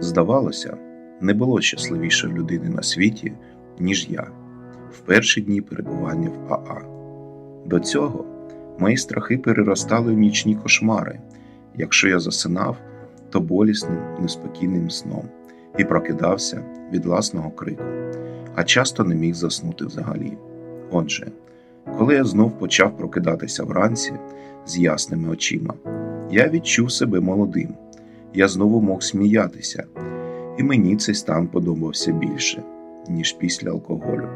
Здавалося, не було щасливішої людини на світі, ніж я, в перші дні перебування в АА. До цього мої страхи переростали в нічні кошмари. Якщо я засинав, то болісним, неспокійним сном і прокидався від власного крику, а часто не міг заснути взагалі. Отже, коли я знов почав прокидатися вранці з ясними очима, я відчув себе молодим. Я знову мог сміятися, і мені цей стан подобався більше, ніж після алкоголю.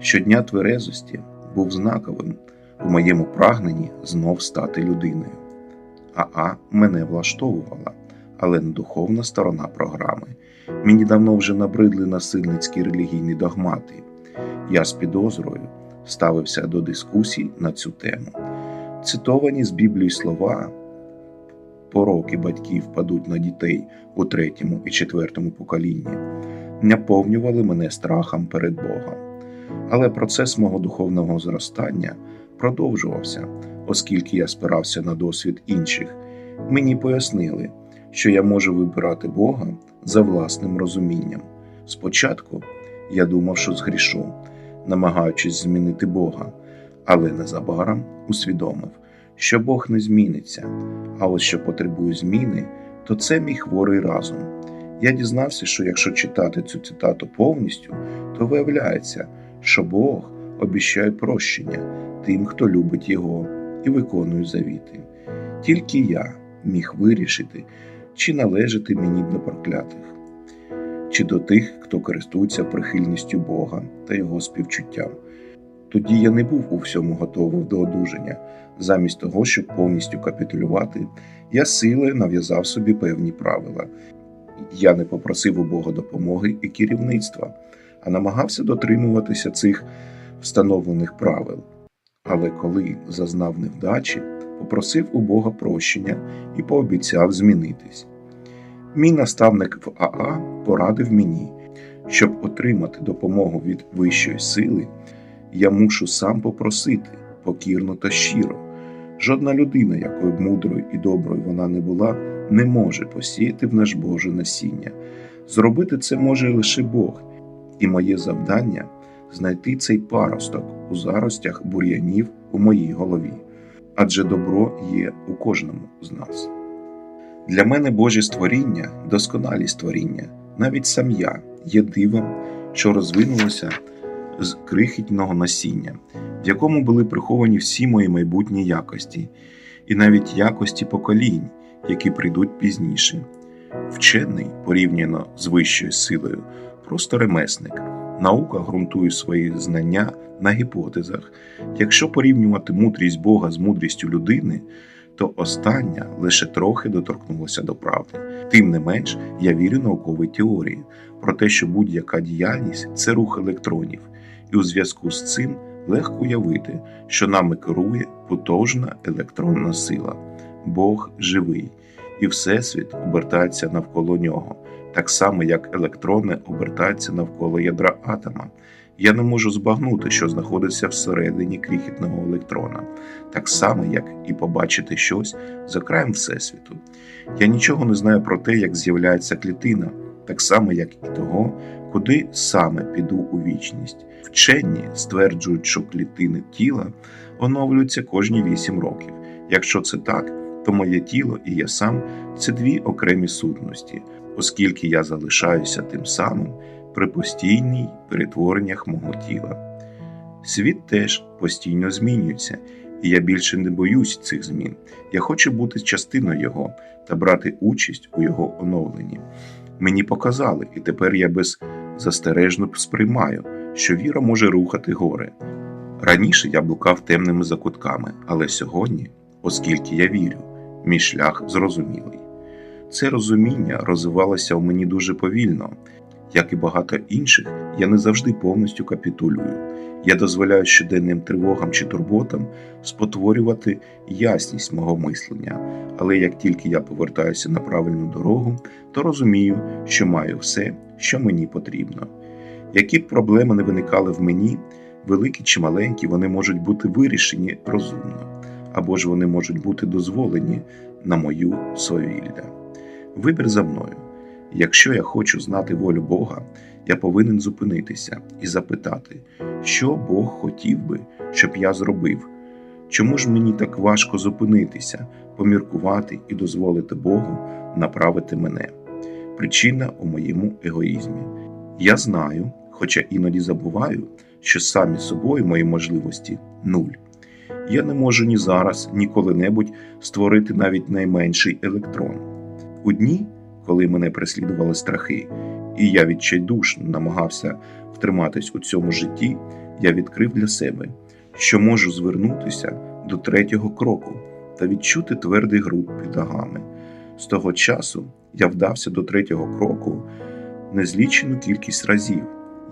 Щодня тверезості був знаковим у моєму прагненні знов стати людиною. АА мене влаштовувала, але не духовна сторона програми. Мені давно вже набридли насильницькі релігійні догмати. Я з підозрою ставився до дискусій на цю тему. Цитовані з Біблії слова пороки батьків падуть на дітей у третьому і четвертому поколінні, наповнювали мене страхом перед Богом. Але процес мого духовного зростання продовжувався, оскільки я спирався на досвід інших. Мені пояснили, що я можу вибирати Бога за власним розумінням. Спочатку я думав, що згрішу, намагаючись змінити Бога, але незабаром усвідомив, що Бог не зміниться, а ось що потребує зміни, то це мій хворий разум. Я дізнався, що якщо читати цю цитату повністю, то виявляється, що Бог обіщає прощення тим, хто любить Його і виконує завіти. Тільки я міг вирішити, чи належати мені до проклятих, чи до тих, хто користується прихильністю Бога та Його співчуттям. Тоді я не був у всьому готовий до одужання. Замість того, щоб повністю капітулювати, я силою нав'язав собі певні правила. Я не попросив у Бога допомоги і керівництва, а намагався дотримуватися цих встановлених правил. Але коли зазнав невдачі, попросив у Бога прощення і пообіцяв змінитись. Мій наставник в АА порадив мені, щоб отримати допомогу від вищої сили, я мушу сам попросити покірно та щиро. Жодна людина, якою б мудрою і доброю вона не була, не може посіяти в наш Боже насіння. Зробити це може лише Бог, і моє завдання знайти цей паросток у заростях бур'янів у моїй голові, адже добро є у кожному з нас. Для мене Божі створіння досконалі створіння, навіть сам я є дивом, що розвинулося з крихітного насіння, в якому були приховані всі мої майбутні якості, і навіть якості поколінь, які прийдуть пізніше. Вчений, порівняно з вищою силою, просто ремесник. Наука ґрунтує свої знання на гіпотезах. Якщо порівнювати мудрість Бога з мудрістю людини, то остання лише трохи доторкнулася до правди. Тим не менш, я вірю науковій теорії про те, що будь-яка діяльність це рух електронів, і у зв'язку з цим легко уявити, що нами керує потужна електронна сила. Бог живий, і Всесвіт обертається навколо нього, так само як електрони обертаються навколо ядра атома. Я не можу збагнути, що знаходиться всередині крихітного електрона, так само, як і побачити щось за краєм Всесвіту. Я нічого не знаю про те, як з'являється клітина, так само, як і того, куди саме піду у вічність. Вчені стверджують, що клітини тіла оновлюються кожні 8 років. Якщо це так, то моє тіло і я сам це дві окремі сутності, оскільки я залишаюся тим самим при постійній перетвореннях мого тіла. Світ теж постійно змінюється, і я більше не боюсь цих змін. Я хочу бути частиною його та брати участь у його оновленні. Мені показали, і тепер я беззастережно сприймаю, що віра може рухати гори. Раніше я блукав темними закутками, але сьогодні, оскільки я вірю, мій шлях зрозумілий. Це розуміння розвивалося у мені дуже повільно. Як і багато інших, я не завжди повністю капітулюю. Я дозволяю щоденним тривогам чи турботам спотворювати ясність мого мислення, але як тільки я повертаюся на правильну дорогу, то розумію, що маю все, що мені потрібно. Які б проблеми не виникали в мені, великі чи маленькі, вони можуть бути вирішені розумно, або ж вони можуть бути дозволені на мою свавілля. Вибір за мною. Якщо я хочу знати волю Бога, я повинен зупинитися і запитати, що Бог хотів би, щоб я зробив. Чому ж мені так важко зупинитися, поміркувати і дозволити Богу направити мене? Причина у моєму егоїзмі. Я знаю, хоча іноді забуваю, що самі собою мої можливості нуль. Я не можу ні зараз, ні коли-небудь створити навіть найменший електрон. У дні, коли мене переслідували страхи, і я відчайдушно намагався втриматись у цьому житті, я відкрив для себе, що можу звернутися до третього кроку та відчути твердий ґрунт під ногами. З того часу я вдався до третього кроку незлічену кількість разів.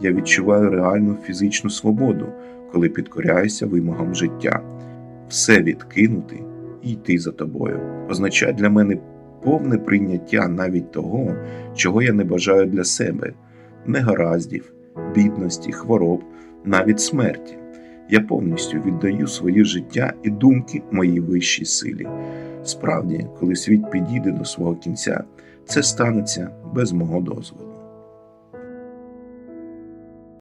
Я відчуваю реальну фізичну свободу, коли підкоряюся вимогам життя. Все відкинути і йти за тобою означає для мене повне прийняття навіть того, чого я не бажаю для себе, негараздів, бідності, хвороб, навіть смерті. Я повністю віддаю своє життя і думки моїй вищій силі. Справді, коли світ підійде до свого кінця, це станеться без мого дозволу.